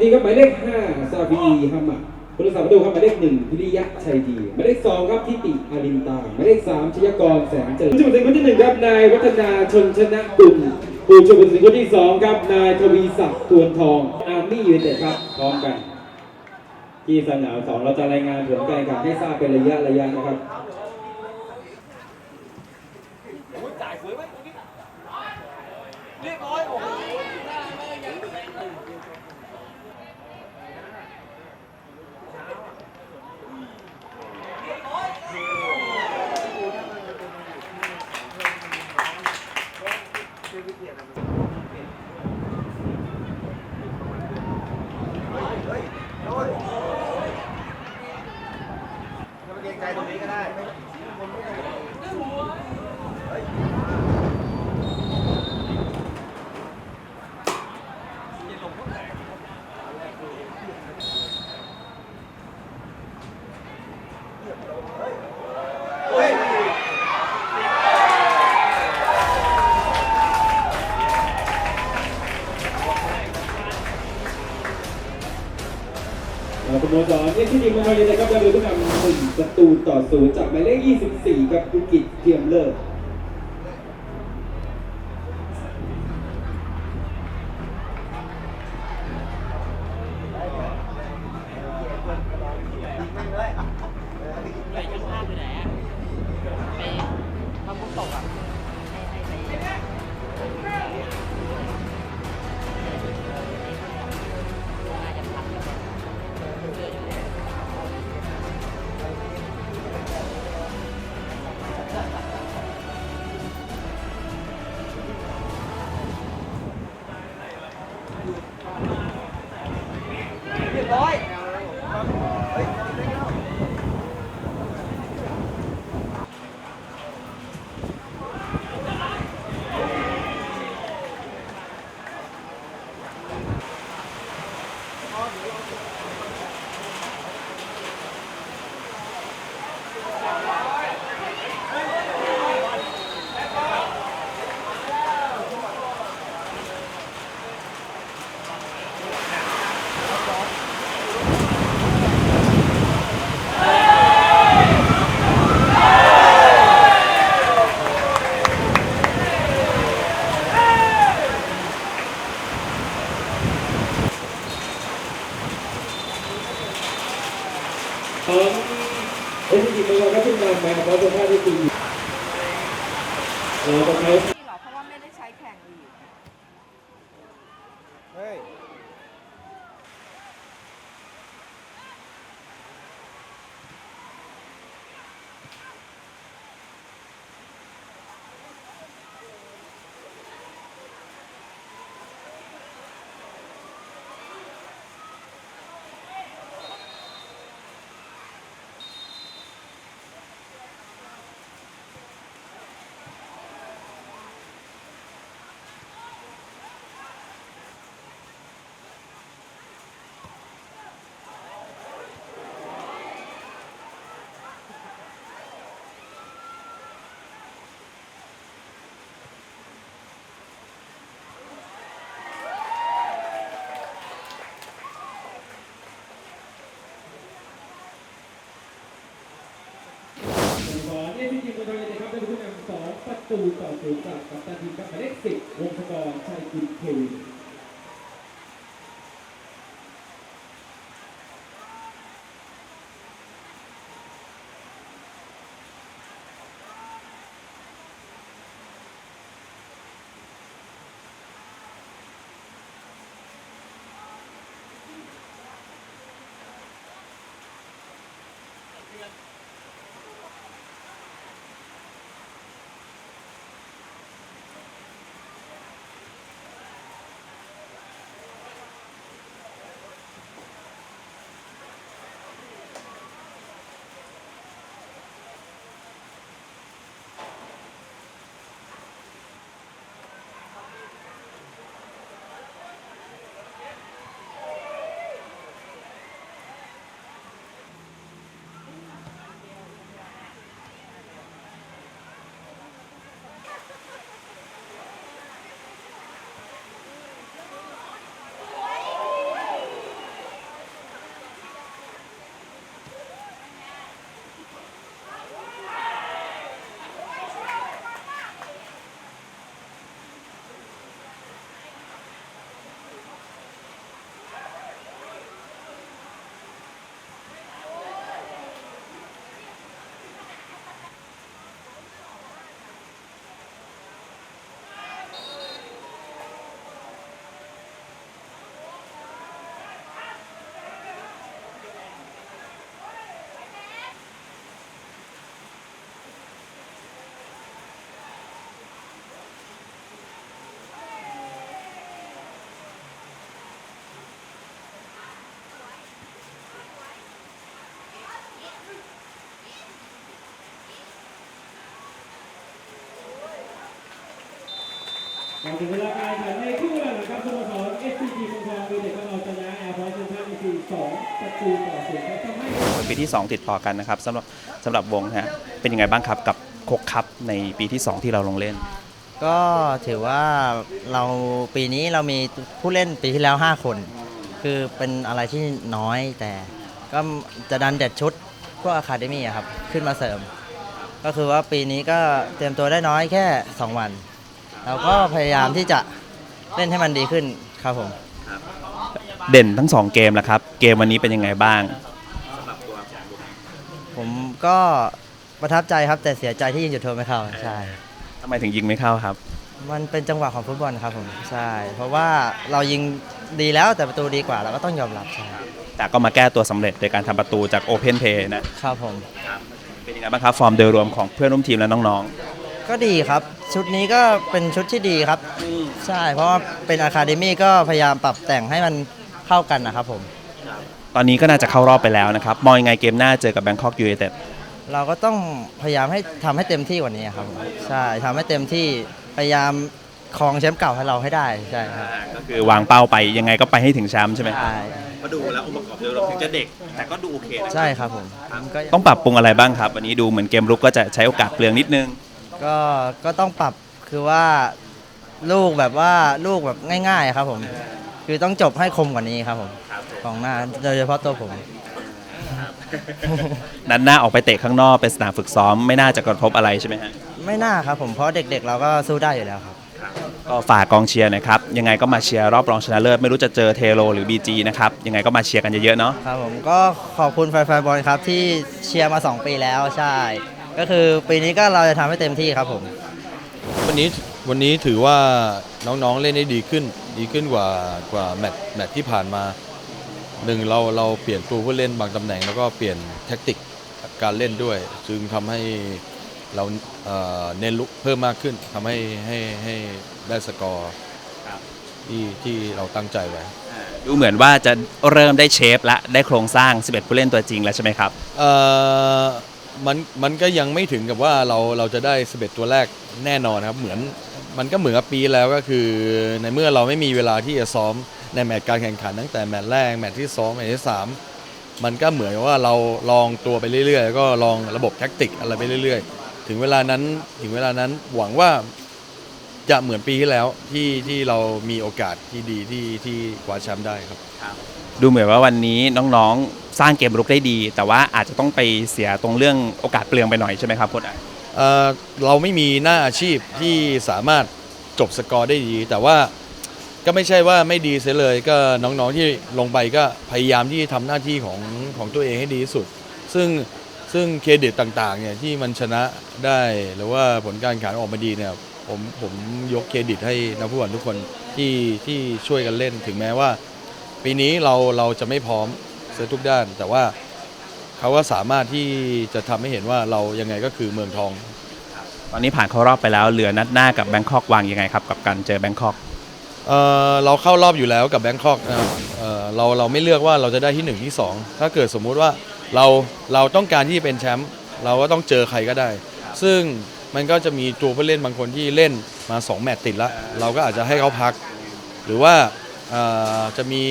ทีครับหมายเลขห้าซาฟิดีฮัมมัดผู้รักษาประตูครับหมายเลขหนึ่งพิริยะชัยดีหมายเลขสองครับทิติอารินตาหมายเลขสามชยกรแสงเจริญผู้ช่วยผู้ตัดสินคนที่หนึ่งครับนายวัฒนาชนชนะกุลผู้ช่วยผู้ตัดสินคนที่สองครับนายทวีศักดิ์ตวนทองอาร์มี่ยูไนเต็ดครับพร้อมกัน ที่สนามสองเราจะรายงานผลการแข่งขันให้ทราบเป็นระยะระยะนะครับ que. ประตูต่อศูนย์จากหมายเลข 24 กับธุกิจเทียมเลิศ ตูต่อตูกับกัปตันทีมกับหมาเลขสิวงศกรชัยกุลเทวินเดือน ถึงเวลาการแข่งในครึ่งเวลาหลังครับสโมสร SCG เมืองทองมีเด็กของเราชนะแอร์พอร์ตเซนทรัลอีซีสองประตูต่อศูนย์ครับทำให้เป็นปีที่ 2 ติดต่อกันนะครับสำหรับสำหรับวงนะฮะเป็นยังไงบ้างครับกับโคกคัพในปีที่ 2 ที่เราลงเล่น ก็ถือว่าเราปีนี้เรามีผู้เล่นปีที่แล้ว 5 คน คือเป็นอะไรที่น้อยแต่ก็จะดันเด็ดชุดพวกอะคาเดมี่ครับ ขึ้นมาเสริม ก็คือว่าปีนี้ก็เตรียมตัวได้น้อยแค่ 2 วัน เราก็พยายามที่จะเล่นให้มันดีขึ้นครับผมเด่นทั้ง2เกมแล้วครับ เกมวันนี้เป็นยังไงบ้าง ผมก็ประทับใจครับแต่เสียใจที่ยิงจุดโทษไม่เข้าใช่ทำไมถึงยิงไม่เข้าครับ มันเป็นจังหวะของฟุตบอลครับผมใช่ เพราะว่าเรายิงดีแล้วแต่ประตูดีกว่าเราก็ต้องยอมรับใช่แต่ก็มาแก้ตัวสำเร็จโดยการทำประตูจากโอเพนเพย์นะครับผม เป็นยังไงบ้างครับ ฟอร์มโดยรวมของเพื่อนร่วมทีมและน้อง ก็ดีครับ ชุดนี้ก็เป็นชุดที่ดีครับ ใช่ เพราะว่าเป็นอะคาเดมี่ก็พยายามปรับแต่งให้มันเข้ากันนะครับผมๆตอนนี้ก็น่าจะเข้ารอบไปแล้วนะครับ มองยังไงเกมหน้าเจอกับแบงคอกยูไนเต็ดเราก็ต้องพยายามให้ทำให้เต็มที่กว่านี้ครับผมใช่ทำให้เต็มที่พยายามครองแชมป์เก่าให้เราให้ได้ใช่ครับก็คือวางเป้าไปยังไงก็ไปให้ถึงแชมป์ใช่ไหมใช่มาดูแล้วองค์ประกอบโดยรวมถึงจะเด็ก แต่ก็ดูโอเคนะใช่ครับผมก็ ต้องปรับปรุงอะไรบ้างครับ วันนี้ดูเหมือนเกมรุกก็จะใช้โอกาสเปลืองนิดนึง ก็ก็ต้องปรับคือว่าลูกแบบว่าลูกแบบง่ายๆครับผม คือต้องจบให้คมกว่านี้ครับผมของหน้าโดยเฉพาะตัวผม นัดหน้าออกไปเตะข้างนอกเป็นสนามฝึกซ้อมไม่น่าจะกระทบอะไรใช่ไหมฮะไม่น่าครับผมเพราะเด็กๆ เราก็สู้ได้อยู่แล้วครับ ก็ฝากกองเชียร์หนะครับ ยังไงก็มาเชียร์รอบรองชนะเลิศไม่รู้จะเจอเทโรหรือ BG นะครับ ยังไงก็มาเชียร์กันเยอะๆเนาะ ครับผมก็ขอบคุณแฟนๆบอลครับที่เชียร์มา 2 ปีแล้วใช่ ก็คือปีนี้ก็เราจะทำให้เต็มที่ครับผม วันนี้วันนี้ถือว่าน้องๆเล่นได้ดีขึ้น ดีขึ้นกว่ากว่าแมตช์แมตช์ที่ผ่านมาหนึ่งเราเราเปลี่ยนตัวผู้เล่นบางตำแหน่งแล้วก็เปลี่ยนแท็กติกการเล่นด้วย จึงทำให้เราเอ่อเน้นลุกเพิ่มมากขึ้นทำให้ให้ให้ได้สกอร์ที่ที่เราตั้งใจไว้ ดูเหมือนว่าจะเริ่มได้เชฟและได้โครงสร้าง 11 ผู้เล่นตัวจริงแล้วใช่ไหมครับ เอ่อ มันมันก็ยังไม่ถึงกับว่าเราเราจะได้11ตัวแรกแน่นอนครับ เหมือนมันก็เหมือนกับปีแล้วก็คือ ในเมื่อเราไม่มีเวลาที่จะซ้อมในแมตช์การแข่งขันตั้งแต่แมตช์แรกแมตช์ที่สองแมตช์ที่สามมันก็เหมือนว่าเราลองตัวไปเรื่อยๆแล้วก็ลองระบบแท็กติกอะไรไปเรื่อย ๆ ถึงเวลานั้นถึงเวลานั้นหวังว่าจะเหมือนปีที่แล้วที่ที่เรามีโอกาสที่ดีที่ที่คว้าแชมป์ได้ครับ ดูเหมือนว่าวันนี้น้องๆ สร้างเกมรุกได้ดี แต่ว่าอาจจะต้องไปเสียตรงเรื่องโอกาสเปลืองไปหน่อยใช่ไหมครับโค้ชอะเอ่อเราไม่มีหน้าอาชีพที่สามารถจบสกอร์ได้ดี แต่ว่าก็ไม่ใช่ว่าไม่ดีเสียเลยก็น้องๆที่ลงไปก็พยายามที่ทำหน้าที่ของของตัวเองให้ดีที่สุด ซึ่งซึ่งเครดิตต่างๆเนี่ยที่มันชนะได้หรือว่าผลการแข่งขันออกมาดีเนี่ยผมผมยกเครดิตให้นักฟุตบอลทุกคนที่ที่ช่วยกันเล่นถึงแม้ว่า ปีนี้เราเราจะไม่พร้อมเสียทุกด้าน แต่ว่าเขาก็สามารถที่จะทำให้เห็นว่าเรายังไงก็คือเมืองทอง ตอนนี้ผ่านเข้ารอบไปแล้วเหลือนัดหน้ากับแบงคอกวางยังไงครับกับการเจอแบงคอกเอ่อเราเข้ารอบอยู่แล้วกับแบงคอกนะครับเอ่อเราเราไม่เลือกว่าเราจะได้ที่1ที่2ถ้าเกิดสมมุติว่าเราเราต้องการที่จะเป็นแชมป์เราก็ต้องเจอใครก็ได้ ซึ่งมันก็จะมีตัวผู้เล่นบางคนที่เล่นมา2แมตช์ติดแล้ว เราก็อาจจะให้เขาพัก หรือว่าเอ่อ จะมี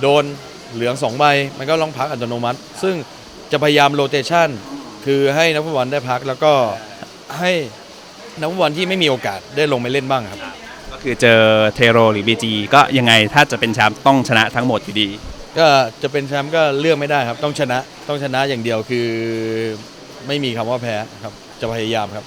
โดนเหลือง2ใบมันก็ต้องพักอัตโนมัติ ซึ่งจะพยายามโรเตชันคือให้นักฟุตบอลได้พักแล้วก็ให้นักฟุตบอลที่ไม่มีโอกาสได้ลงไปเล่นบ้างครับ ก็คือเจอเทโรหรือ BG ก็ยังไงถ้าจะเป็นแชมป์ต้องชนะทั้งหมดอยู่ดี ก็จะเป็นแชมป์ก็เลือกไม่ได้ครับ ต้องชนะต้องชนะอย่างเดียวคือไม่มีคำว่าแพ้ครับจะพยายามครับ